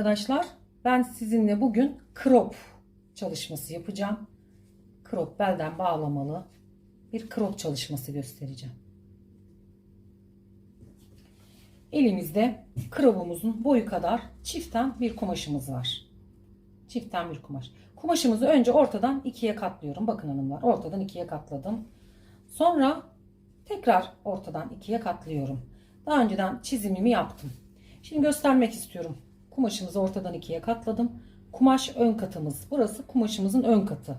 Arkadaşlar ben sizinle bugün crop çalışması yapacağım. Crop belden bağlamalı bir crop çalışması göstereceğim. Elimizde crop'umuzun boyu kadar çiften bir kumaşımız var. Çiften bir kumaş. Kumaşımızı önce ortadan ikiye katlıyorum. Bakın hanımlar ortadan ikiye katladım. Sonra tekrar ortadan ikiye katlıyorum. Daha önceden çizimimi yaptım. Şimdi göstermek istiyorum. Kumaşımızı ortadan ikiye katladım. Kumaş ön katımız. Burası kumaşımızın ön katı.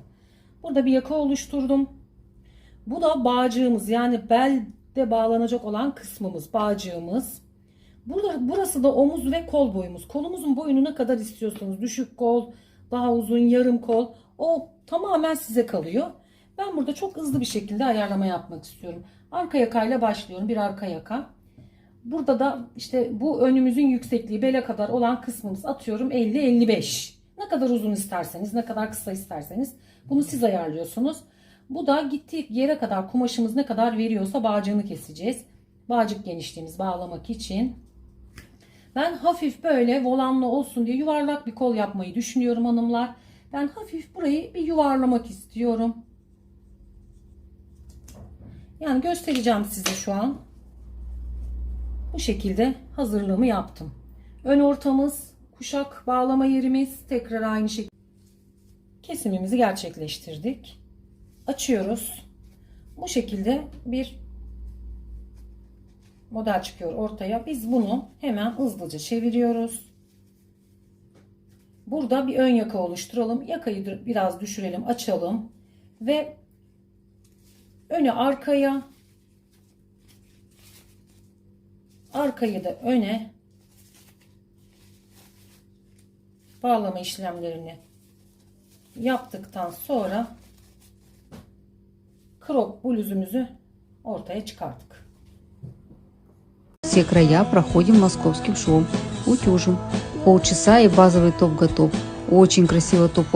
Burada bir yaka oluşturdum. Bu da bağcığımız yani belde bağlanacak olan kısmımız, bağcığımız. Burada, burası da omuz ve kol boyumuz. Kolumuzun boyunu ne kadar istiyorsanız düşük kol, daha uzun yarım kol o tamamen size kalıyor. Ben burada çok hızlı bir şekilde ayarlama yapmak istiyorum. Arka yakayla başlıyorum. Bir arka yaka. Burada da işte bu önümüzün yüksekliği bele kadar olan kısmımız atıyorum 50-55. Ne kadar uzun isterseniz, ne kadar kısa isterseniz bunu siz ayarlıyorsunuz. Bu da gittiği yere kadar kumaşımız ne kadar veriyorsa bağcığını keseceğiz. Bağcık genişliğimiz bağlamak için. Ben hafif böyle volanlı olsun diye yuvarlak bir kol yapmayı düşünüyorum hanımlar. Ben hafif burayı bir yuvarlamak istiyorum. Yani göstereceğim size şu an. Bu şekilde hazırlığımı yaptım. Ön ortamız, kuşak bağlama yerimiz tekrar aynı şekilde. Kesimimizi gerçekleştirdik. Açıyoruz. Bu şekilde bir model çıkıyor ortaya. Biz bunu hemen hızlıca çeviriyoruz. Burada bir ön yaka oluşturalım. Yakayı biraz düşürelim, açalım ve önü arkaya arkayı da öne bağlama işlemlerini yaptıktan sonra crop bluzumuzu ortaya çıkarttık. Все края проходим московским швом. Утюжим. Полчаса и базовый топ готов. Очень красиво топ